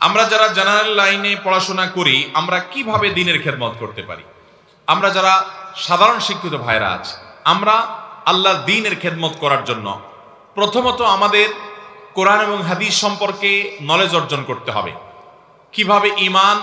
আমরা যারা জেনারেল লাইনে পড়াশোনা করি, আমরা কীভাবে দিনের খেদমত করতে পারি? আমরা যারা সাধারণ শিক্ষিত ভাইরা আছে, আমরা আল্লাহ দিনের খেদমত করার জন্য প্রথমত আমাদের কোরআন এবং হাদিস সম্পর্কে নলেজ অর্জন করতে হবে। কীভাবে ইমান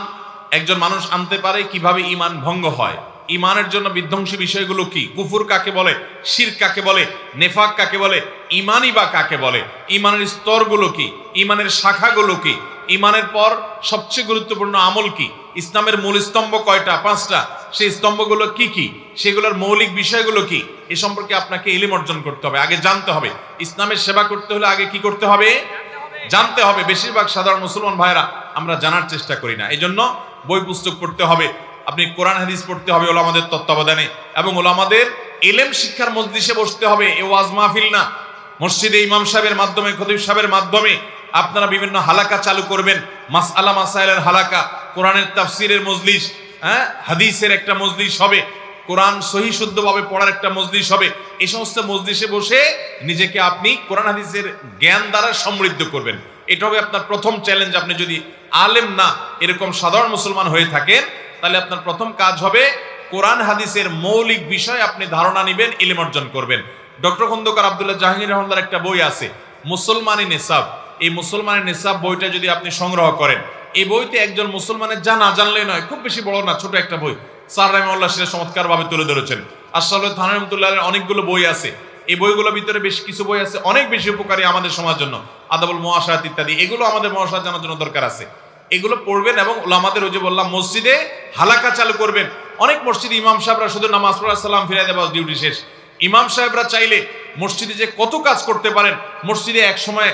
একজন মানুষ আনতে পারে, কীভাবে ইমান ভঙ্গ হয় ইমানের জন্য বিধ্বংসী বিষয়গুলো কি? কুফুর কাকে বলে? শির কাকে বলে? নেফাক কাকে বলে? ইমানই বা কাকে বলে? ইমানের স্তরগুলো কি? ইমানের শাখাগুলো কি? ইমানের পর সবচেয়ে গুরুত্বপূর্ণ আমল কি? ইসলামের মূল স্তম্ভ কয়টা? পাঁচটা। সেই স্তম্ভগুলো কি কি? সেগুলোর মৌলিক বিষয়গুলো কি? এ সম্পর্কে আপনাকে ইলিম অর্জন করতে হবে। আগে জানতে হবে। ইসলামের সেবা করতে হলে আগে কি করতে হবে? জানতে হবে। বেশিরভাগ সাধারণ মুসলমান ভাইরা আমরা জানার চেষ্টা করি না। এই জন্য বই পুস্তক পড়তে হবে। আপনি কোরআন, হাদিস পড়তে হবে ওলামাদের তত্ত্বাবধানে। এবং ওলামাদের এলেম শিক্ষার মজলিসে বসতে হবে। এ ওয়াজ মাহফিল না। মসজিদে ইমাম সাহেবের মাধ্যমে, খতিব সাহেবের মাধ্যমে আপনারা বিভিন্ন হালাকা চালু করবেন। মাস আলা মাসাইলের হালাকা, কোরআনের তাফসিরের মজলিস হ্যাঁ? হাদিসের একটা মজলিস হবে। কোরআন সহি শুদ্ধভাবে পড়ার একটা মজলিস হবে। এই সমস্ত মজলিসে বসে নিজেকে আপনি কোরআন হাদিসের জ্ঞান দ্বারা সমৃদ্ধ করবেন। এটা হবে আপনার প্রথম চ্যালেঞ্জ আপনি যদি আলেম না, এরকম সাধারণ মুসলমান হয়ে থাকেন, তাহলে আপনার প্রথম কাজ হবে কোরআন হাদিসের মৌলিক বিষয় আপনি ধারণা নেবেন, ইলিম অর্জন করবেন। ডক্টর খন্দকার আবদুল্লাহ জাহাঙ্গীর রহমানের একটা বই আছে, মুসলমানি নেশাব। এই মুসলমানের নেশাব বইটা যদি আপনি সংগ্রহ করেন, এই বইতে একজন মুসলমানের যা না জানলে নয়, খুব বেশি বড় না, ছোট একটা বই। স্যার রহমাল্লাহ সেটা চমৎকার ভাবে তুলে ধরেছেন। আসলে থানা রহমতুল্লাহ অনেকগুলো বই আছে। এই বইগুলোর ভিতরে বেশ কিছু বই আছে, অনেক বেশি উপকারী আমাদের সমাজ জন্য। আদাবুল মহাশাত ইত্যাদি, এগুলো আমাদের মহাশাত জানার জন্য দরকার আছে। এগুলো পড়বেন এবং ওলামাদের ওই যে বললাম, মসজিদে হালাকা চালু করবেন। অনেক মসজিদে ইমাম সাহেবরা শুধু নামাজ পড়া সালাম ফিরাই দেওয়া ডিউটি শেষ। ইমাম সাহেবরা চাইলে মসজিদে যে কত কাজ করতে পারেন, মসজিদে এক সময়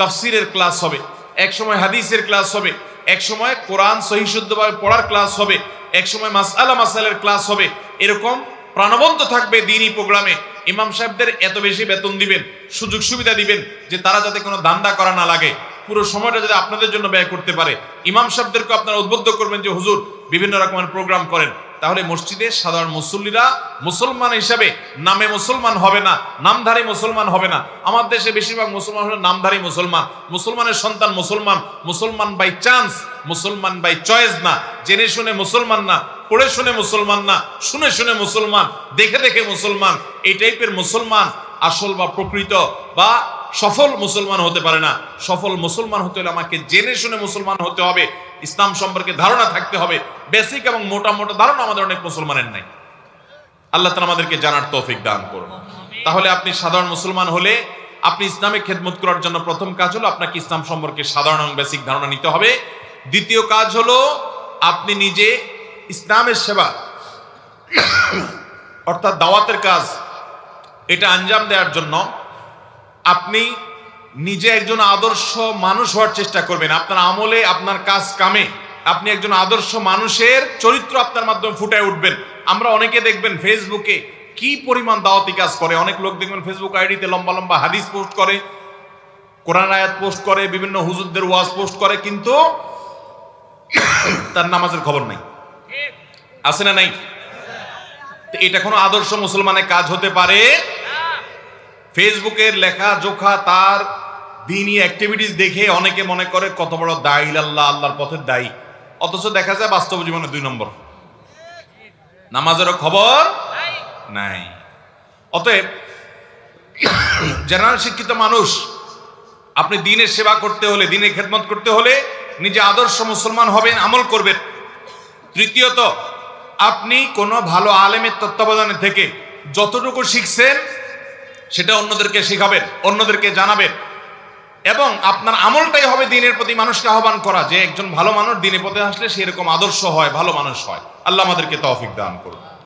তাফসিরের ক্লাস হবে। এক সময় হাদিসের ক্লাস হবে। এক সময় কোরআন সহিশুদ্ধভাবে পড়ার ক্লাস হবে। এক সময় মাসআলা মাসালের ক্লাস হবে। এরকম প্রাণবন্ত থাকবে দিনই প্রোগ্রামে। ইমাম সাহেবদের এত বেশি বেতন দিবেন, সুযোগ সুবিধা দিবেন যে তারা যাতে কোনো দান্দা করা না লাগে। পুরো সময়টা যাতে আপনাদের জন্য ব্যয় করতে পারে। ইমাম সাহেবদেরকে আপনারা উদ্বুদ্ধ করবেন যে, হুজুর, বিভিন্ন রকমের প্রোগ্রাম করেন। তাহলে মসজিদে সাধারণ মুসল্লিরা মুসলমান হিসাবে নামে মুসলমান হবে না, নামধারী মুসলমান হবে না। আমার দেশে বেশিরভাগ মুসলমান হলো নামধারী মুসলমান। মুসলমানের সন্তান মুসলমান মুসলমান বাই চান্স মুসলমান বাই চয়েস না। জেনে শুনে মুসলমান না, পড়ে শুনে মুসলমান না, শুনে শুনে মুসলমান, দেখে দেখে মুসলমান, এই টাইপের মুসলমান আসল বা প্রকৃত বা সফল মুসলমান হতে পারে না। সফল মুসলমান হতে হলে আমাকে জেনে শুনে মুসলমান হতে হবে। ইসলাম সম্পর্কে ধারণা থাকতে হবে। বেসিক এবং মোটা মোটা ধারণা আমাদের অনেক মুসলমানের নাই। আল্লাহ তালা আমাদেরকে জানার তৌফিক দান করুন। তাহলে আপনি সাধারণ মুসলমান হলে আপনি ইসলামিক খেদমত করার জন্য প্রথম কাজ হলো আপনাকে ইসলাম সম্পর্কে সাধারণ এবং বেসিক ধারণা নিতে হবে। দ্বিতীয় কাজ হলো আপনি নিজে ইসলামের সেবা, অর্থাৎ দাওয়াতের কাজ, এটা আঞ্জাম দেওয়ার জন্য আপনি নিজে একজন আদর্শ মানুষ হওয়ার চেষ্টা করবেন। আপনার আমলে আপনার কাজ কামে। আপনি একজন আদর্শ মানুষের চরিত্র আপনার মাধ্যমে ফুটায় উঠবেন। আমরা অনেকে দেখবেন ফেসবুকে কি পরিমাণ দাওয়াতি কাজ করে। অনেক লোক দেখবেন ফেসবুক আইডিতে লম্বা লম্বা হাদিস পোস্ট করে, কোরআন আয়াত পোস্ট করে, বিভিন্ন হুজুরদের ওয়াজ পোস্ট করে, কিন্তু তার নামাজের খবর নাই। আছে না নাই? এটা কোনো আদর্শ মুসলমানের কাজ হতে পারে ফেসবুকের লেখা, জোখা, তার দিনই অ্যাক্টিভিটিস দেখে অনেকে মনে করে কত বড় দায়ী, আল্লাহ, আল্লাহর পথের দায়ী। অথচ দেখা যায় বাস্তব জীবনে দুই নম্বর। নামাজেরও খবর নাই। অতএব জেনারেল শিক্ষিত মানুষ, আপনি দিনের সেবা করতে হলে, দিনের খেদমত করতে হলে নিজে আদর্শ মুসলমান হবেন, আমল করবেন। তৃতীয়ত, আপনি কোনো ভালো আলেমের তত্ত্বাবধানে থেকে যতটুকু শিখছেন সেটা অন্যদেরকে শেখাবেন, অন্যদেরকে জানাবেন। এবং আপনার আমলটাই হবে দিনের প্রতি মানুষকে আহ্বান করা যে একজন ভালো মানুষ দিনের পথে আসলে সেরকম আদর্শ হয়, ভালো মানুষ হয়। আল্লাহ আমাদেরকে তৌফিক দান করুন।